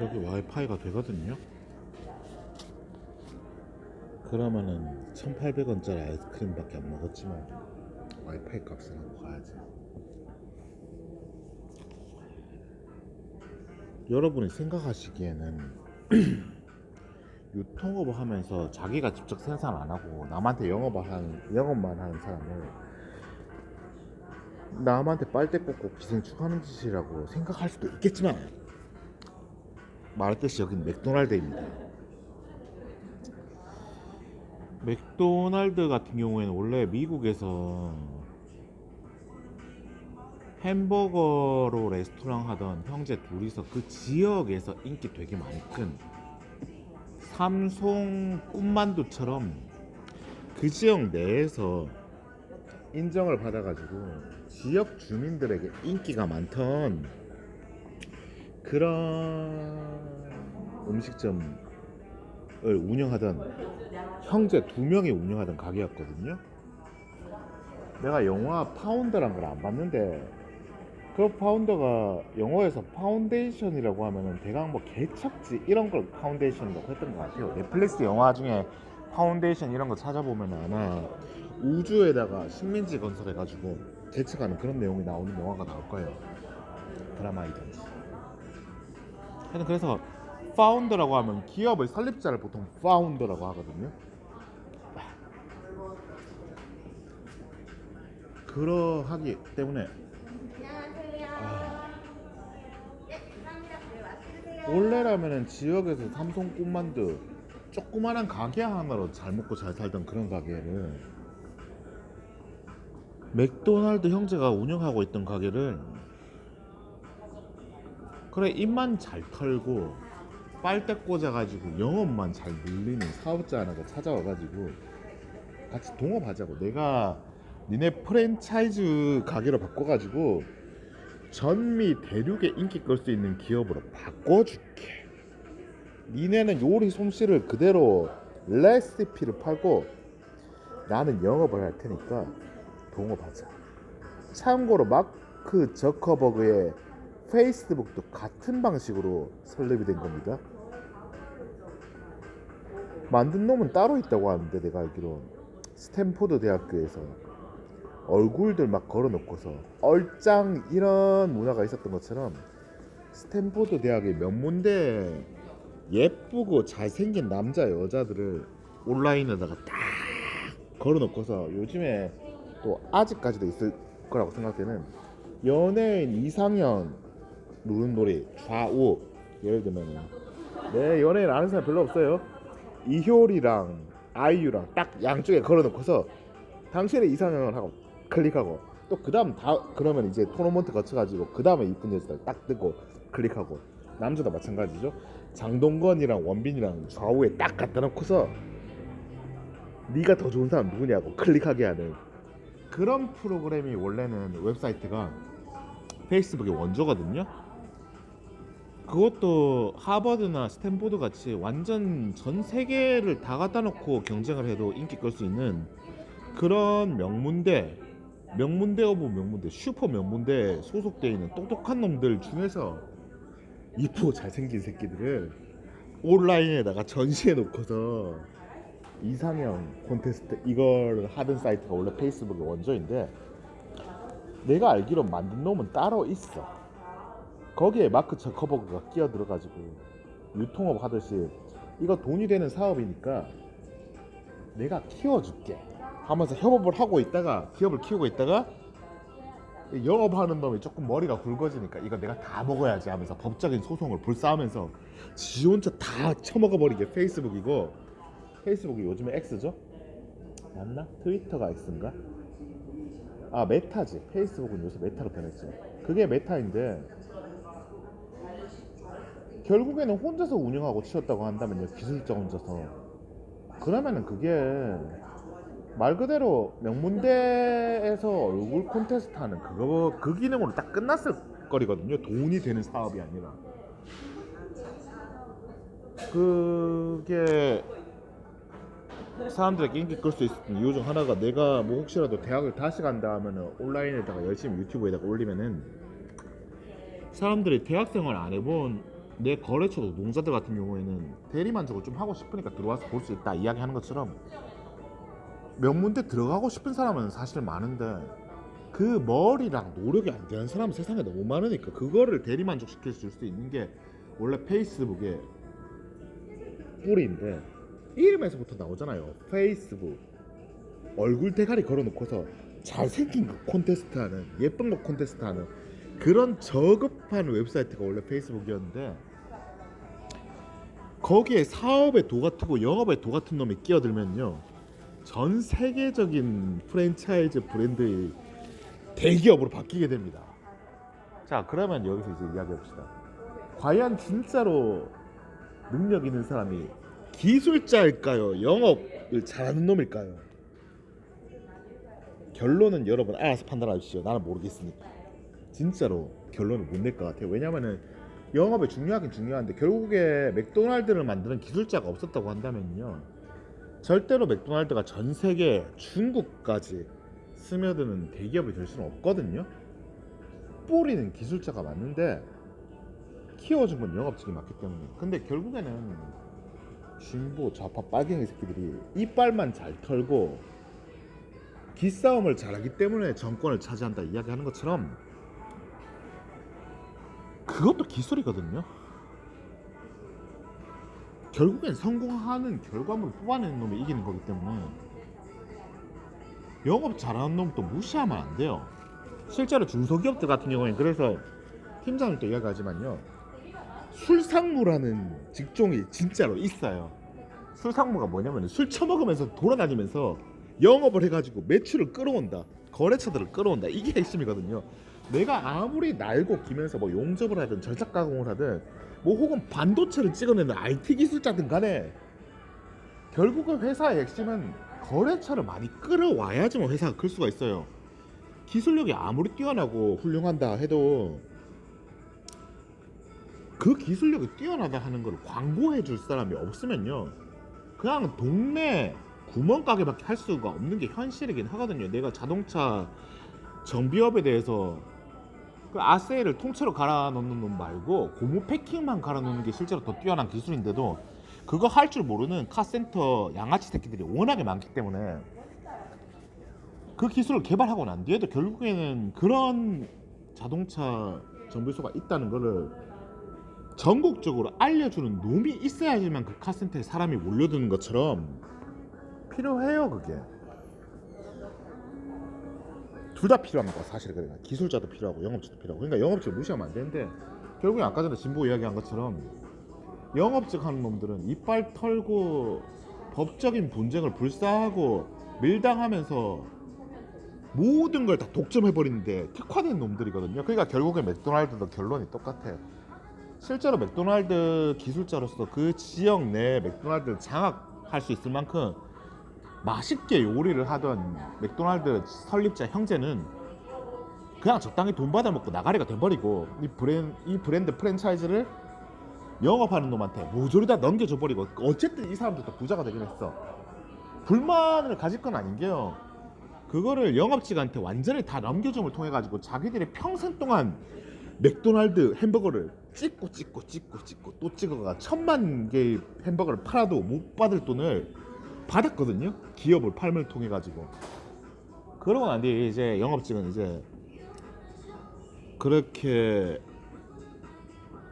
여기 와이파이가 되거든요. 그러면은 1,800원짜리 아이스크림밖에 안 먹었지만 와이파이 값은 하고 가야지. 여러분이 생각하시기에는 유통업을 하면서 자기가 직접 생산 안 하고 남한테 영업을 하는 영업만 하는 사람을 남한테 빨대 꽂고 기생충 하는 짓이라고 생각할 수도 있겠지만 말했듯이 여긴 맥도날드입니다. 맥도날드 같은 경우에는 원래 미국에서 햄버거로 레스토랑 하던 형제 둘이서 그 지역에서 인기 되게 많이 큰 삼송 꿈만두처럼 그 지역 내에서 인정을 받아가지고 지역 주민들에게 인기가 많던 그런 음식점을 운영하던 형제 두 명이 운영하던 가게였거든요. 내가 영화 파운더란 걸 안 봤는데 그 파운더가 영어에서 파운데이션이라고 하면은 대강 뭐 개척지 이런 걸 파운데이션이라고 했던 것 같아요. 넷플릭스 영화 중에 파운데이션 이런 거 찾아보면 아마 우주에다가 식민지 건설해가지고 개척하는 그런 내용이 나오는 영화가 나올 거예요. 드라마이든지. 하여튼 그래서 파운더라고 하면 기업의 설립자를 보통 파운더라고 하거든요. 그러하기 때문에 아, 원래라면은 지역에서 삼성 꿈만두 조그만한 가게 하나로 잘 먹고 잘 살던 그런 가게를 맥도날드 형제가 운영하고 있던 가게를 그래 입만 잘 털고 빨대 꽂아가지고 영업만 잘 늘리는 사업자 하나가 찾아와가지고 같이 동업하자고. 내가 니네 프랜차이즈 가게로 바꿔가지고 전미 대륙의 인기 끌 수 있는 기업으로 바꿔줄게. 니네는 요리 솜씨를 그대로 레시피를 팔고 나는 영업을 할 테니까 동업하자. 참고로 마크 저커버그의 페이스북도 같은 방식으로 설립이 된 겁니다. 만든 놈은 따로 있다고 하는데 내가 알기로 스탠포드 대학교에서 얼굴들 막 걸어놓고서 얼짱 이런 문화가 있었던 것처럼 스탠포드 대학의 명문대 예쁘고 잘생긴 남자 여자들을 온라인에다가 딱 걸어놓고서 요즘에 또 아직까지도 있을 거라고 생각되는 연예인 이상형 놀이 좌우. 예를 들면 내 연예인 아는 사람 별로 없어요. 이효리랑 아이유랑 딱 양쪽에 걸어놓고서 당신의 이상형을 하고 클릭하고 또 그 다음 다 그러면 이제 토너먼트 거쳐가지고 그 다음에 이쁜 여자들 딱 뜨고 클릭하고. 남자도 마찬가지죠. 장동건이랑 원빈이랑 좌우에 딱 갖다 놓고서 네가 더 좋은 사람 누구냐고 클릭하게 하는 그런 프로그램이 원래는 웹사이트가 페이스북의 원조거든요 그것도 하버드나 스탠포드 같이 완전 전 세계를 다 갖다 놓고 경쟁을 해도 인기 끌 수 있는 그런 명문대 명문대 오브 명문대 슈퍼 명문대 소속돼 있는 똑똑한 놈들 중에서 이쁘고 잘생긴 새끼들을 온라인에다가 전시해 놓고서 이상형 콘테스트 이걸 하던 사이트가 원래 페이스북의 원조인데 내가 알기로 만든 놈은 따로 있어 거기에 마크 저커버그가 끼어 들어가지고 유통업 하듯이 이거 돈이 되는 사업이니까 내가 키워줄게 하면서 협업을 하고 있다가 기업을 키우고 있다가 영업하는 놈이 조금 머리가 굵어지니까 이거 내가 다 먹어야지 하면서 법적인 소송을 불사하면서 지 혼자 다 처먹어버리게 페이스북이고 페이스북이 요즘에 X죠? 맞나? 트위터가 X인가? 아 메타지 페이스북은 요새 메타로 변했지 그게 메타인데 결국에는 혼자서 운영하고 치웠다고 한다면요 기술자 혼자서. 그러면은 그게 말 그대로 명문대에서 얼굴 콘테스트 하는 그거 그 기능으로 딱 끝났을 거리거든요. 돈이 되는 사업이 아니라. 그게 사람들에게 인기 끌 수 있었던 이유 중 하나가 내가 뭐 혹시라도 대학을 다시 간다 하면은 온라인에다가 열심히 유튜브에다가 올리면은 사람들이 대학생활 안 해본 내 거래처 노동자들 같은 경우에는 대리 만족을 좀 하고 싶으니까 들어와서 볼 수 있다 이야기하는 것처럼 명문대 들어가고 싶은 사람은 사실 많은데 그 머리랑 노력이 안 되는 사람은 세상에 너무 많으니까 그거를 대리 만족시킬 수 있는 게 원래 페이스북의 뿌리인데 이름에서부터 나오잖아요. 페이스북. 얼굴 대가리 걸어놓고서 잘생긴 거 콘테스트 하는 예쁜 거 콘테스트 하는 그런 저급한 웹사이트가 원래 페이스북이었는데 거기에 사업에 도 같고 영업에 도 같은 놈이 끼어들면요 전 세계적인 프랜차이즈 브랜드의 대기업으로 바뀌게 됩니다. 자 그러면 여기서 이제 이야기해 봅시다. 과연 진짜로 능력 있는 사람이 기술자일까요? 영업을 잘하는 놈일까요? 결론은 여러분 알아서 판단하십시오. 나는 모르겠으니까. 진짜로 결론을 못 낼 것 같아요. 왜냐면은 영업에 중요하긴 중요한데 결국에 맥도날드를 만드는 기술자가 없었다고 한다면요. 절대로 맥도날드가 전 세계 중국까지 스며드는 대기업이 될 수는 없거든요. 뿌리는 기술자가 맞는데 키워준 건 영업직이 맞기 때문에. 근데 결국에는 진보 좌파 빨갱이 새끼들이 이빨만 잘 털고 기싸움을 잘하기 때문에 정권을 차지한다 이야기하는 것처럼 그것도 기술이거든요. 결국엔 성공하는 결과물을 뽑아내는 놈이 이기는 거기 때문에 영업 잘하는 놈도 무시하면 안 돼요. 실제로 중소기업들 같은 경우에는 그래서 팀장님도 이야기하지만요. 술상무라는 직종이 진짜로 있어요. 술상무가 뭐냐면 술 처먹으면서 돌아다니면서 영업을 해가지고 매출을 끌어온다. 거래처들을 끌어온다. 이게 핵심이거든요. 내가 아무리 날고 기면서 뭐 용접을 하든 절삭 가공을 하든 뭐 혹은 반도체를 찍어내는 IT 기술자든 간에 결국은 회사의 핵심은 거래처를 많이 끌어와야지만 회사가 클 수가 있어요. 기술력이 아무리 뛰어나고 훌륭한다 해도 그 기술력이 뛰어나다 하는 걸 광고해 줄 사람이 없으면요. 그냥 동네 구멍가게밖에 할 수가 없는 게 현실이긴 하거든요. 내가 자동차 정비업에 대해서 그 아세이를 통째로 갈아 넣는 놈 말고 고무 패킹만 갈아 넣는 게 실제로 더 뛰어난 기술인데도 그거 할 줄 모르는 카센터 양아치 새끼들이 워낙에 많기 때문에 그 기술을 개발하고 난 뒤에도 결국에는 그런 자동차 정비소가 있다는 거를 전국적으로 알려주는 놈이 있어야지만 그 카센터에 사람이 몰려드는 것처럼 필요해요 그게 둘 다 필요합니다 사실. 그래 기술자도 필요하고 영업직도 필요하고. 그러니까 영업직을 무시하면 안 되는데 결국에 아까 전에 진보 이야기한 것처럼 영업직 하는 놈들은 이빨 털고 법적인 분쟁을 불사하고 밀당하면서 모든 걸 다 독점해버리는데 특화된 놈들이거든요. 그러니까 결국에 맥도날드도 결론이 똑같아요. 실제로 맥도날드 기술자로서 그 지역 내 맥도날드를 장악할 수 있을 만큼 맛있게 요리를 하던 맥도날드 설립자 형제는 그냥 적당히 돈 받아먹고 나가리가 돼버리고 이 브랜 이 브랜드 프랜차이즈를 영업하는 놈한테 모조리 다 넘겨줘 버리고 어쨌든 이 사람들도 부자가 되긴 했어. 불만을 가질 건 아닌 게요. 그거를 영업직한테 완전히 다 넘겨줌을 통해 가지고 자기들이 평생 동안 맥도날드 햄버거를 찍고 찍고 찍고 찍고 또 찍어가 천만 개의 햄버거를 팔아도 못 받을 돈을 받았거든요. 기업을 팔을 통해 가지고. 그러고 난 뒤에 이제 영업직은 이제 그렇게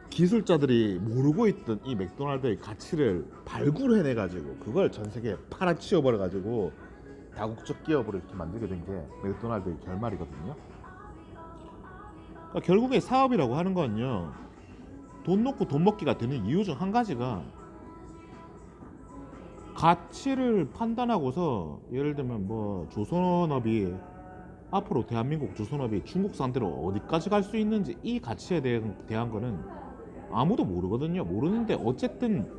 기술자들이 모르고 있던 이 맥도날드의 가치를 발굴해내 가지고 그걸 전 세계에 팔아치워 버려 가지고 다국적 기업으로 이렇게 만들게 된 게 맥도날드의 결말이거든요. 그러니까 결국에 사업이라고 하는 건요. 돈 놓고 돈 먹기가 되는 이유 중 한 가지가 가치를 판단하고서 예를 들면 뭐 조선업이 앞으로 대한민국 조선업이 중국 상대로 어디까지 갈 수 있는지 이 가치에 대한, 대한 거는 아무도 모르거든요. 모르는데 어쨌든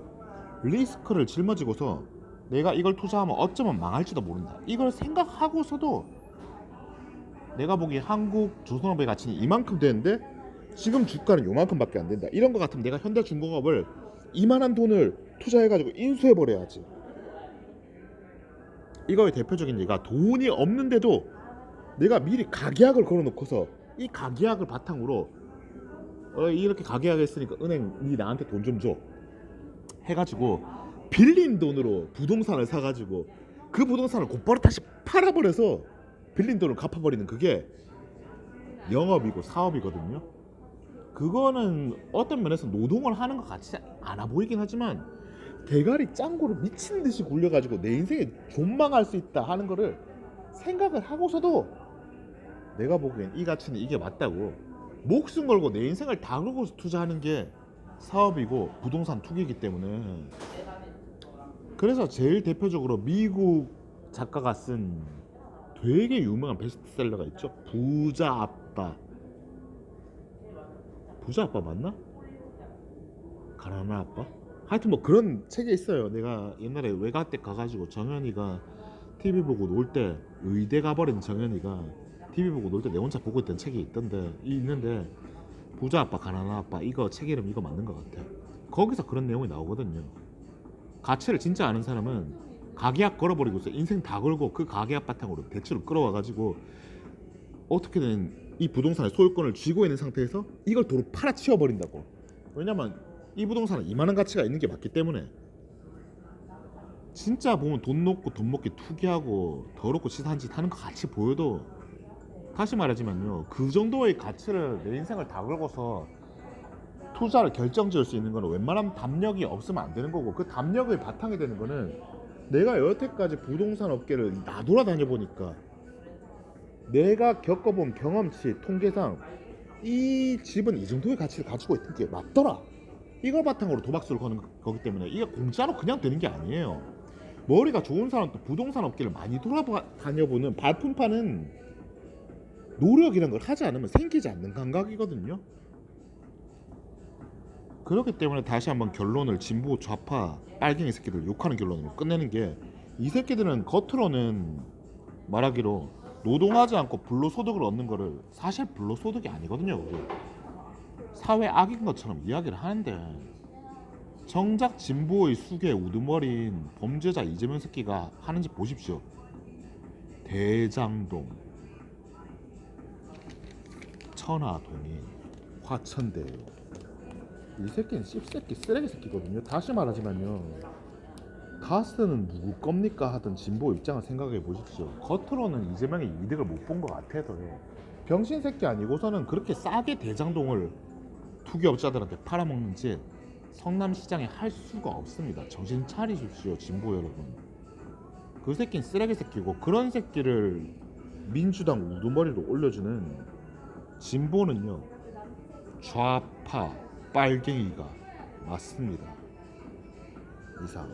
리스크를 짊어지고서 내가 이걸 투자하면 어쩌면 망할지도 모른다. 이걸 생각하고서도 내가 보기에 한국 조선업의 가치는 이만큼 되는데 지금 주가는 요만큼밖에 안 된다. 이런 거 같으면 내가 현대중공업을 이만한 돈을 투자해가지고 인수해 버려야지. 이거의 대표적인 예가 돈이 없는데도 내가 미리 가계약을 걸어놓고서 이 가계약을 바탕으로 어, 이렇게 가게 하겠으니까 은행 니 나한테 돈 좀 줘. 해가지고 빌린 돈으로 부동산을 사가지고 그 부동산을 곧바로 다시 팔아버려서 빌린 돈을 갚아버리는 그게 영업이고 사업이거든요. 그거는 어떤 면에서 노동을 하는 것 같지 않아 보이긴 하지만 대가리 짱구로 미친 듯이 굴려가지고 내 인생에 존망할 수 있다 하는 거를 생각을 하고서도 내가 보기엔 이 가치는 이게 맞다고 목숨 걸고 내 인생을 다 걸고서 투자하는 게 사업이고 부동산 투기이기 때문에 그래서 제일 대표적으로 미국 작가가 쓴 되게 유명한 베스트셀러가 있죠 부자 아빠 부자 아빠 맞나? 가난한 아빠? 하여튼 뭐 그런 책이 있어요. 내가 옛날에 외가 때 가가지고 정현이가 TV 보고 놀 때 의대 가버린 정현이가 TV 보고 놀 때 내 혼자 보고 있던 책이 있던데 이 있는데 부자 아빠 가난한 아빠 이거 책 이름 이거 맞는 것 같아. 거기서 그런 내용이 나오거든요. 가치를 진짜 아는 사람은 가계약 걸어버리고서 인생 다 걸고 그 가계약 바탕으로 대출을 끌어와가지고 어떻게든 이 부동산의 소유권을 쥐고 있는 상태에서 이걸 도로 팔아치워 버린다고. 왜냐면 이 부동산은 이만한 가치가 있는 게 맞기 때문에 진짜 보면 돈 놓고 돈 먹기 투기하고 더럽고 치사한 짓 하는 거 같이 보여도 다시 말하지만요 그 정도의 가치를 내 인생을 다 걸고서 투자를 결정지을 수 있는 거는 웬만하면 담력이 없으면 안 되는 거고 그 담력의 바탕이 되는 거는 내가 여태까지 부동산 업계를 나 돌아다녀 보니까 내가 겪어본 경험치 통계상 이 집은 이 정도의 가치를 가지고 있는 게 맞더라 이걸 바탕으로 도박수를 거는 거기 때문에 이게 공짜로 그냥 되는 게 아니에요 머리가 좋은 사람도 부동산 업계를 많이 돌아다녀보는 발품 파는 노력이란 걸 하지 않으면 생기지 않는 감각이거든요 그렇기 때문에 다시 한번 결론을 진보 좌파 빨갱이 새끼들 욕하는 결론으로 끝내는 게 이 새끼들은 겉으로는 말하기로 노동하지 않고 불로소득을 얻는 거를 사실 불로소득이 아니거든요 그게. 사회 악인 것처럼 이야기를 하는데 정작 진보의 수계 우두머리인 범죄자 이재명 새끼가 하는지 보십시오. 대장동 천하동인 화천대유. 이 새끼는 씹새끼 쓰레기 새끼거든요. 다시 말하지만요. 가스는 누구 겁니까? 하던 진보 입장을 생각해 보십시오. 겉으로는 이재명이 이득을 못 본 것 같아도 병신 새끼 아니고서는 그렇게 싸게 대장동을 투기업자들한테 팔아먹는 짓 성남시장에 할 수가 없습니다. 정신 차리십시오 진보 여러분. 그 새끼는 쓰레기 새끼고 그런 새끼를 민주당 우두머리로 올려주는 진보는요 좌파 빨갱이가 맞습니다. 이상